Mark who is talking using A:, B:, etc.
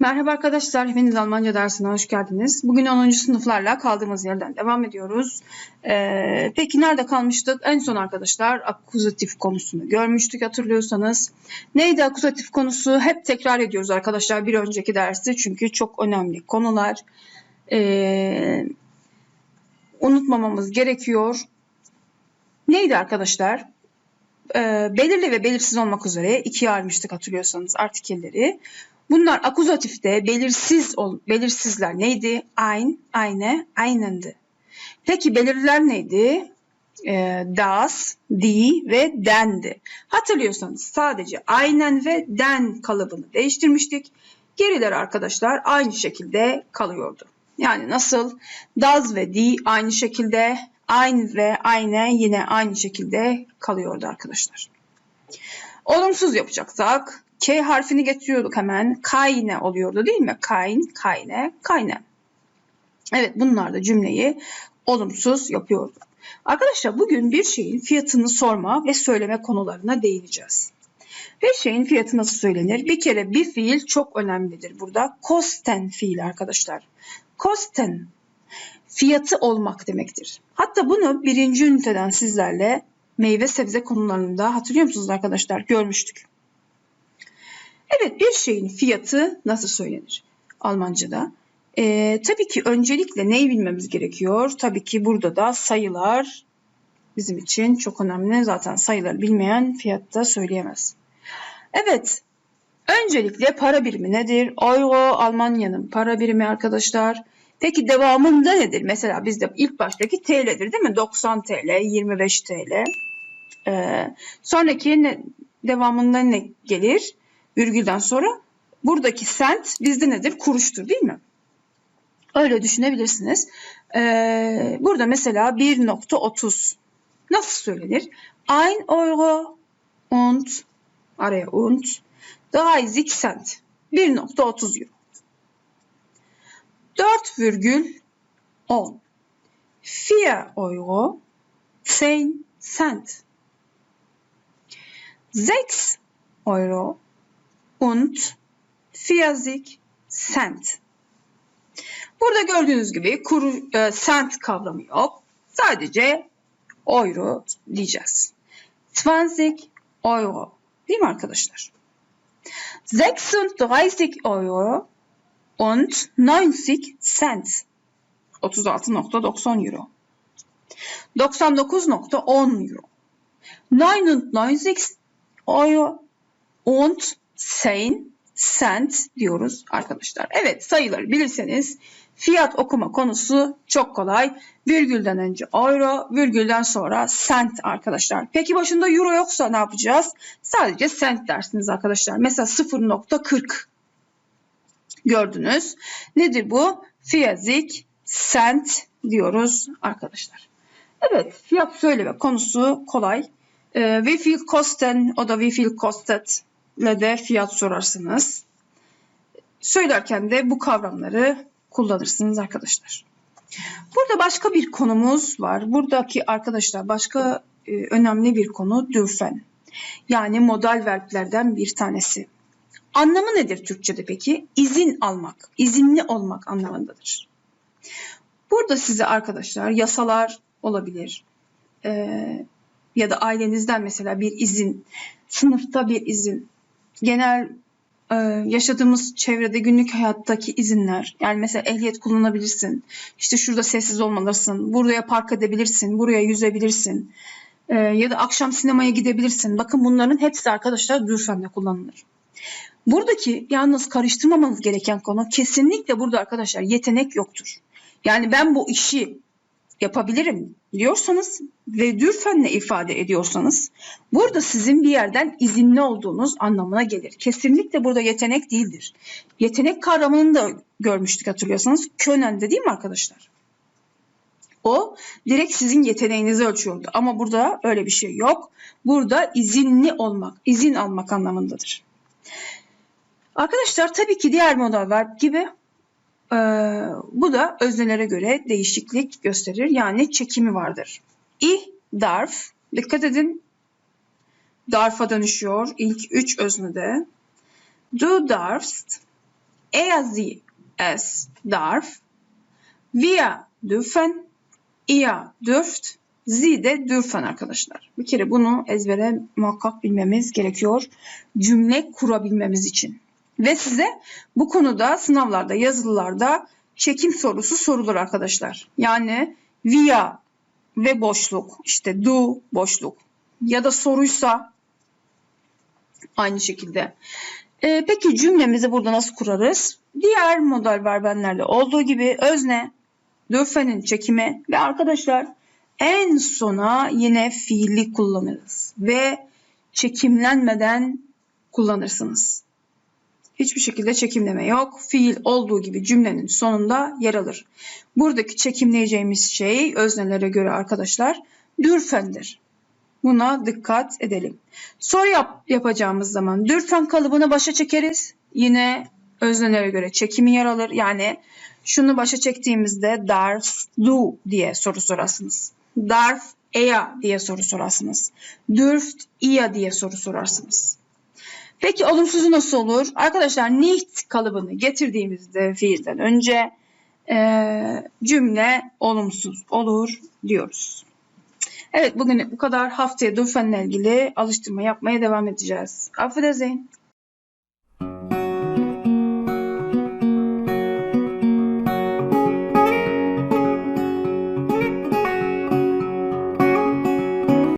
A: Merhaba arkadaşlar, hepiniz Almanca dersine hoş geldiniz. Bugün 10. sınıflarla kaldığımız yerden devam ediyoruz. Ee, peki nerede kalmıştık? En son arkadaşlar akuzatif konusunu görmüştük hatırlıyorsanız. Neydi akuzatif konusu? Hep tekrar ediyoruz arkadaşlar bir önceki dersi çünkü çok önemli konular. Ee, unutmamamız gerekiyor. Neydi arkadaşlar? Ee, belirli ve belirsiz olmak üzere ikiye ayırmıştık hatırlıyorsanız artikelleri. Bunlar akuzatifte belirsiz ol, belirsizler neydi? Ein, eine, einendi. Peki belirliler neydi? E, das, die ve dendi. Hatırlıyorsanız sadece aynen ve den kalıbını değiştirmiştik. Geriler arkadaşlar aynı şekilde kalıyordu. Yani nasıl? Das ve die aynı şekilde, ein ve eine yine aynı şekilde kalıyordu arkadaşlar. Olumsuz yapacaksak K harfini getiriyorduk hemen. Kayne oluyordu değil mi? Kayn, kayne, kayne. Evet bunlar da cümleyi olumsuz yapıyordu. Arkadaşlar bugün bir şeyin fiyatını sorma ve söyleme konularına değineceğiz. Bir şeyin fiyatı nasıl söylenir? Bir kere bir fiil çok önemlidir burada. Kosten fiil arkadaşlar. Kosten fiyatı olmak demektir. Hatta bunu birinci üniteden sizlerle meyve sebze konularında hatırlıyor musunuz arkadaşlar? Görmüştük. Evet bir şeyin fiyatı nasıl söylenir Almanca'da? Ee, tabii ki öncelikle neyi bilmemiz gerekiyor? Tabii ki burada da sayılar bizim için çok önemli. Zaten sayıları bilmeyen fiyatta söyleyemez. Evet öncelikle para birimi nedir? Euro Almanya'nın para birimi arkadaşlar. Peki devamında nedir? Mesela bizde ilk baştaki TL'dir değil mi? 90 TL, 25 TL. Ee, sonraki ne, devamında ne gelir? virgülden sonra buradaki sent bizde nedir? Kuruştur değil mi? Öyle düşünebilirsiniz. Ee, burada mesela 1.30 nasıl söylenir? 1 euro und araya und 30 cent 1.30 euro. 4,10 4 euro 10 cent 6 euro und 40 cent. Burada gördüğünüz gibi kuru, e, cent kavramı yok. Sadece euro diyeceğiz. 20 euro. Değil mi arkadaşlar? 36 euro und 90 cent. 36.90 euro. 99.10 euro. 99 euro und sein, cent diyoruz arkadaşlar. Evet sayıları bilirseniz fiyat okuma konusu çok kolay. Virgülden önce euro, virgülden sonra cent arkadaşlar. Peki başında euro yoksa ne yapacağız? Sadece cent dersiniz arkadaşlar. Mesela 0.40 gördünüz. Nedir bu? Fiyazik cent diyoruz arkadaşlar. Evet fiyat söyleme konusu kolay. Ee, wie viel kosten o da wie viel kostet ile de fiyat sorarsınız. Söylerken de bu kavramları kullanırsınız arkadaşlar. Burada başka bir konumuz var. Buradaki arkadaşlar başka e, önemli bir konu dürfen. Yani modal verblerden bir tanesi. Anlamı nedir Türkçe'de peki? İzin almak, izinli olmak anlamındadır. Burada size arkadaşlar yasalar olabilir. Ee, ya da ailenizden mesela bir izin, sınıfta bir izin, genel e, yaşadığımız çevrede günlük hayattaki izinler. Yani mesela ehliyet kullanabilirsin. İşte şurada sessiz olmalısın. Buraya park edebilirsin. Buraya yüzebilirsin. E, ya da akşam sinemaya gidebilirsin. Bakın bunların hepsi arkadaşlar dürfemle kullanılır. Buradaki yalnız karıştırmamanız gereken konu kesinlikle burada arkadaşlar yetenek yoktur. Yani ben bu işi yapabilirim diyorsanız ve dürfenle ifade ediyorsanız burada sizin bir yerden izinli olduğunuz anlamına gelir. Kesinlikle burada yetenek değildir. Yetenek kavramını da görmüştük hatırlıyorsanız. Könen'de değil mi arkadaşlar? O direkt sizin yeteneğinizi ölçüyordu. Ama burada öyle bir şey yok. Burada izinli olmak, izin almak anlamındadır. Arkadaşlar tabii ki diğer modal verb gibi ee, bu da öznelere göre değişiklik gösterir. Yani çekimi vardır. Ich darf, dikkat edin darf'a dönüşüyor ilk üç öznede. Du darfst, Er sie es darf. Wir dürfen. Ihr dürft. Sie de dürfen arkadaşlar. Bir kere bunu ezbere muhakkak bilmemiz gerekiyor. Cümle kurabilmemiz için. Ve size bu konuda sınavlarda, yazılılarda çekim sorusu sorulur arkadaşlar. Yani wir ve boşluk, işte do boşluk ya da soruysa aynı şekilde. Ee, peki cümlemizi burada nasıl kurarız? Diğer modal verbenlerde olduğu gibi özne, dürfenin çekimi ve arkadaşlar en sona yine fiili kullanırız ve çekimlenmeden kullanırsınız. Hiçbir şekilde çekimleme yok. Fiil olduğu gibi cümlenin sonunda yer alır. Buradaki çekimleyeceğimiz şey öznelere göre arkadaşlar dürfendir. Buna dikkat edelim. Soru yap, yapacağımız zaman dürfen kalıbını başa çekeriz. Yine öznelere göre çekimi yer alır. Yani şunu başa çektiğimizde darf du diye soru sorarsınız. Darf er diye soru sorarsınız. Dürft ihr diye soru sorarsınız. Peki olumsuzu nasıl olur? Arkadaşlar nicht kalıbını getirdiğimizde fiilden önce eee, cümle olumsuz olur diyoruz. Evet bugün bu kadar. Haftaya Dürfen'le ilgili alıştırma yapmaya devam edeceğiz. Auf Wiedersehen.